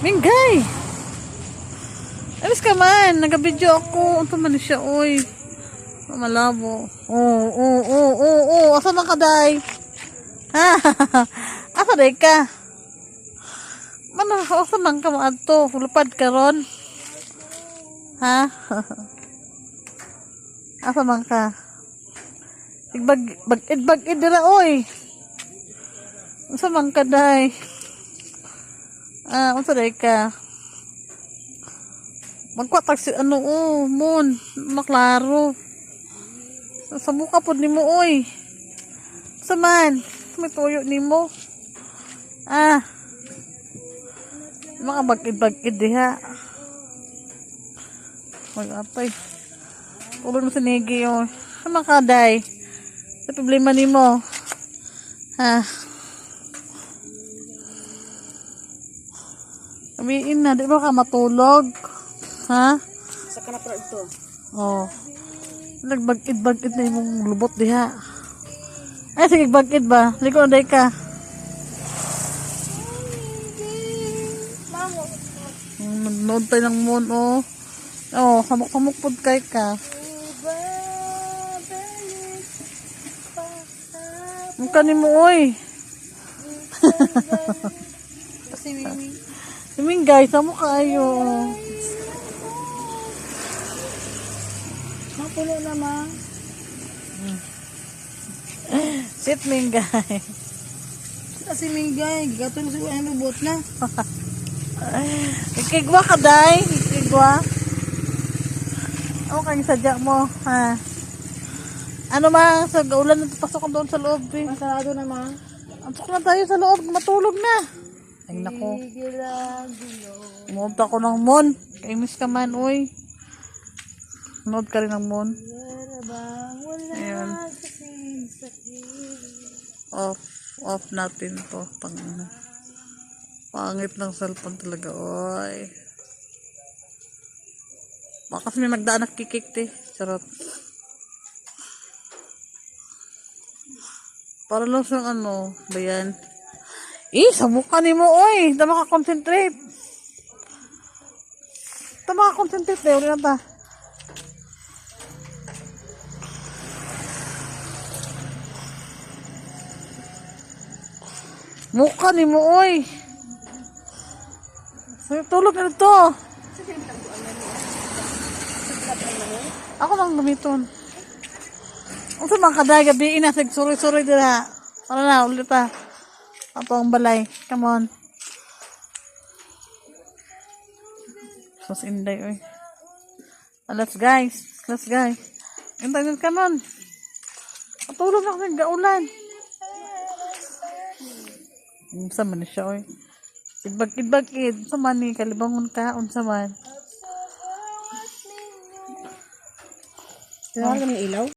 Mingay! Alis ka man, nagabidyo ako. Ito man siya, oy. Malabo. Oo, oo, oo, oo, oo. Asa man ka, day? Ha? Asa day ka? Mana, asa man ka maadto? Lupad ka ron? Ha? asa man ka? Igbag, bag, bag, idira, oy. Asa man ka, day? Ah, unsa day ka? Magkwatag si ano oh, moon, maklaro. Sa mukha pod nimo oy. Sa man, may tuyo nimo. Ah. Mga bagid-bagid diha. Mag-apay. Tulog mo sa nigi. Sa makaday. Sa problema nimo. Ha. Sabihin na, di ba ka matulog? Ha? Sa ka na pala ito. Oo. Nagbagkid-bagkid na yung lubot diha. Ay, sige, bagkid ba? Liko day ka. Nanood tayo ng moon, oh. Oo, oh, samok-samok pod kay ka. Mukha ni mo, oy. Kasi Mimi. Guys, samok kayo. Mapulo naman. Sit ming guys. Kasi Mingay, gato na sa ang lubot na. Ikigwa ka, day. Ikigwa. Ano kang sadya mo, ha? Ano ma, sa ulan na pasok doon sa loob, eh. Masarado naman. Antok na tayo sa loob, matulog na. Ay, nako. Umuod ako ng moon. Kainis ka man, uy. Nood ka rin ng wala Ayan. Off. Off natin to. Pang, pangit ng cellphone talaga, oy. Baka kasi may nagdaan nakikik, te. Charot. Para lang siyang ano, ba yan? Eh, sa mukha ni mo, oy. Hindi makakonsentrate. Hindi makakonsentrate, eh. Uli na ta. Mukha ni mo, oy. Ay, Tulog na ito. Ako lang gamiton. Ang sa mga kaday gabi ina sig suri-suri dira. Para na ulit ta. Ato ang balay. Come on. Sus inday oy. Ah, let's guys. Let's guys. Intay come on. Patulog ako ng gaulan. Unsa man siya oy. Kidbag-kidbag-kid. Unsa man ni kalibangon ka unsa man. Kailangan ng ilaw?